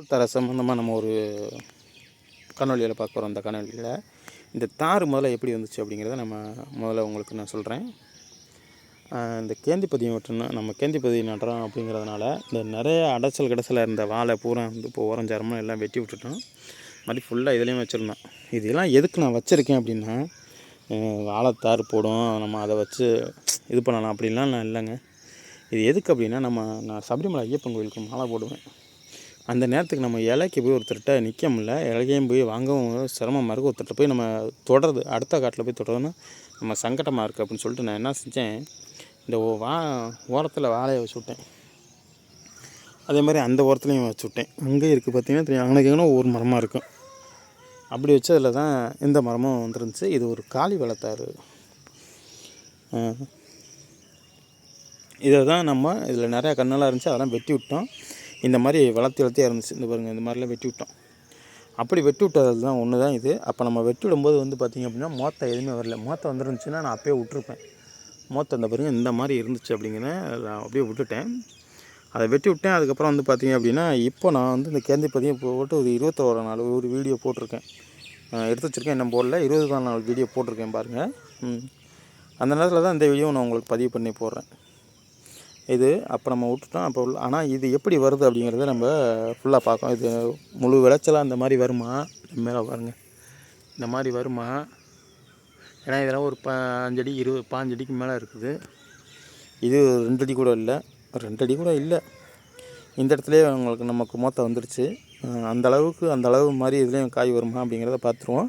தர சம்மந்தமாக நம்ம ஒரு காணொலியில் பார்க்க போகிறோம் அந்த காணொலியில் இந்த தார் முதல்ல எப்படி வந்துச்சு அப்படிங்கிறத நம்ம முதல்ல உங்களுக்கு நான் சொல்கிறேன் இந்த கேந்தி பதியம் நம்ம கேந்திப்பதி நடுறோம் அப்படிங்கிறதுனால இந்த நிறைய அடைச்சல் கடைசலாக இருந்த வாழை பூரா வந்து இப்போ ஓரஞ்சாரமாக எல்லாம் வெட்டி விட்டுட்டோம். மாதிரி ஃபுல்லாக இதுலேயும் வச்சுருந்தோம். இதெல்லாம் எதுக்கு நான் வச்சுருக்கேன் அப்படின்னா வாழைத்தார் போடும் நம்ம அதை வச்சு இது பண்ணலாம் அப்படின்லாம் நான் இல்லைங்க. இது எதுக்கு அப்படின்னா நம்ம நான் சபரிமலை ஐயப்பன் கோயிலுக்கு மாலை போடுவேன். அந்த நேரத்துக்கு நம்ம இலைக்கு போய் ஒருத்தர்கிட்ட நிற்க முடியல இலைக்கையும் போய் வாங்கவும் சிரமமாக இருக்குது ஒருத்தர்கிட்ட போய் நம்ம தொடருது அடுத்த காட்டில் போய் தொடர்றதுன்னா நம்ம சங்கடமாக இருக்குது அப்படின்னு சொல்லிட்டு நான் என்ன செஞ்சேன் இந்த வா ஓரத்தில் வாழையை வச்சு விட்டேன். அதே மாதிரி அந்த ஓரத்துலையும் வச்சு விட்டேன். அங்கே இருக்குது பார்த்தீங்கன்னா தெரியும் அங்கே எங்கன்னா ஒவ்வொரு மரமாக இருக்கும். அப்படி வச்சதில் தான் இந்த மரமும் வந்துருந்துச்சு. இது ஒரு காளி வளர்த்தாரு இதை தான் நம்ம இதில் நிறையா கண்ணெல்லாம் இருந்துச்சு அதெல்லாம் வெட்டி விட்டோம். இந்த மாதிரி வளர்த்து வளர்த்தே இருந்துச்சு இந்த பாருங்கள் இந்த மாதிரிலாம் வெட்டி விட்டோம். அப்படி வெட்டி விட்டது தான் ஒன்று தான் இது. அப்போ நம்ம வெட்டி விடும்போது வந்து பார்த்திங்க அப்படின்னா மோத்த எதுவுமே வரல. மோத்த வந்துருந்துச்சுன்னா நான் அப்பயே விட்டுருப்பேன். மோத்த அந்த பாருங்க இந்த மாதிரி இருந்துச்சு அப்படிங்கிற நான் அப்படியே விட்டுட்டேன். அதை வெட்டி விட்டேன். அதுக்கப்புறம் வந்து பார்த்திங்க அப்படின்னா இப்போ நான் வந்து இந்த கேந்தி பதியம் போட்டு ஒரு இருபத்தோரு நாள் ஒரு வீடியோ போட்டிருக்கேன். எடுத்து வச்சுருக்கேன். என்ன போடல. இருபதாம் நாள் வீடியோ போட்டிருக்கேன் பாருங்கள் அந்த நேரத்தில் தான் இந்த வீடியோ நான் உங்களுக்கு பதிவு பண்ணி போடுறேன். இது அப்போ நம்ம விட்டுட்டோம். அப்போ ஆனால் இது எப்படி வருது அப்படிங்கிறத நம்ம ஃபுல்லாக பார்க்கோம் இது முழு விளைச்சலாக இந்த மாதிரி வருமா? மேலே பாருங்கள் இந்த மாதிரி வருமா? ஏன்னா இதெல்லாம் ஒரு பாஞ்சடி இருபது பாஞ்சடிக்கு மேலே இருக்குது. இது ரெண்டு அடி கூட இல்லை. ரெண்டு அடி கூட இல்லை. இந்த இடத்துலேயே உங்களுக்கு நமக்கு மொத்த வந்துடுச்சு அந்த அளவுக்கு அந்த அளவு மாதிரி இதுலேயும் காய் வருமா அப்படிங்கிறத பார்த்துருவோம்.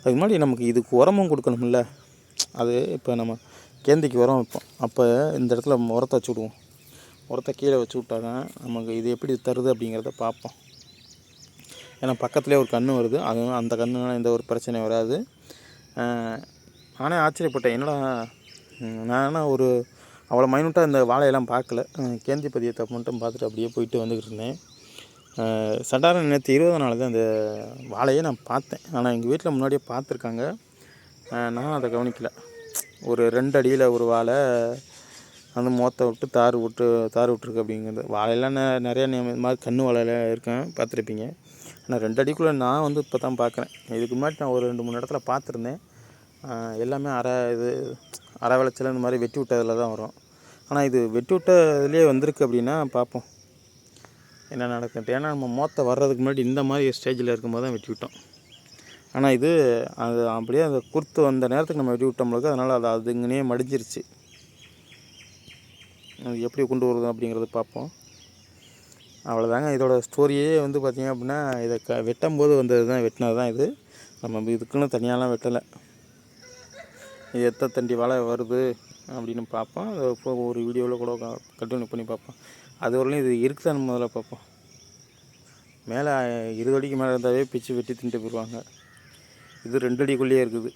அதுக்கு முன்னாடி நமக்கு இதுக்கு உரமும் கொடுக்கணும்ல. அது இப்போ நம்ம கேந்திக்கு உரம் வைப்போம் அப்போ இந்த இடத்துல உரத்தை வச்சு விடுவோம் உரத்தை கீழே வச்சு விட்டாதான் நமக்கு இது எப்படி தருது அப்படிங்கிறத பார்ப்போம். ஏன்னா பக்கத்துலேயே ஒரு கன்று வருது. அது அந்த கண்ணுனால எந்த ஒரு பிரச்சனையும் வராது. நானே ஆச்சரியப்பட்டேன். என்னடா ம், நான் ஒரு அவ்வளோ மைனூட்டாக இந்த வாழையெல்லாம் பார்க்கல. கேந்தி பதியத்தை மட்டும் பார்த்துட்டு அப்படியே போயிட்டு வந்துக்கிட்டு இருந்தேன். சடாரண நேற்று இருபது நாள் தான் அந்த வாழையை நான் பார்த்தேன். ஆனால் எங்கள் வீட்டில் முன்னாடியே பார்த்துருக்காங்க. நான் அதை கவனிக்கலை. ஒரு ரெண்டு அடியில் ஒரு வாழை அந்த மோத்த விட்டு தார் விட்டு தார் விட்ருக்கு அப்படிங்கிறது. வாழையெல்லாம் நிறையா நிறைய இந்த மாதிரி கன்று வாழையெல்லாம் இருக்கேன் பார்த்துருப்பீங்க. ஆனால் ரெண்டு அடிக்குள்ளே நான் வந்து இப்போ தான் பார்க்குறேன். இதுக்கு முன்னாடி நான் ஒரு ரெண்டு மூணு இடத்துல பார்த்துருந்தேன். எல்லாமே அரை இது அரை விளைச்சல் இந்த மாதிரி வெட்டி விட்டதில் தான் வரும். ஆனால் இது வெட்டி விட்டதுலேயே வந்திருக்கு அப்படின்னா பார்ப்போம். என்ன நடக்குது ஏன்னா நம்ம மோத்த வர்றதுக்கு முன்னாடி இந்த மாதிரி ஸ்டேஜில் இருக்கும்போது தான் வெட்டி விட்டோம். ஆனால் இது அது அப்படியே அந்த குர்த்து வந்த நேரத்துக்கு நம்ம வெட்டி விட்டோம்லக்கு அதனால் அது அதுங்கனே மடிஞ்சிருச்சு. அது எப்படி கொண்டு வருது அப்படிங்கிறது பார்ப்போம். அவ்வளோதாங்க இதோட ஸ்டோரியே வந்து பார்த்திங்க அப்படின்னா இதை க வெட்டும் போது வந்தது தான் வெட்டினது தான் இது. நம்ம இதுக்குன்னு தனியாலாம் வெட்டலை. இது எத்தனை தண்டி வாழை வருது அப்படின்னு பார்ப்போம். அது ஒரு வீடியோவில் கூட கண்டினியூ பண்ணி பார்ப்போம். அது வரலையும் இது இருக்குதான்னு முதல்ல பார்ப்போம். மேலே இருபது அடிக்கு மேலே இருந்தாவே பிச்சு வெட்டி தின்ட்டு போயிடுவாங்க இது ரெண்டு அடிக்குள்ளேயே இருக்குது.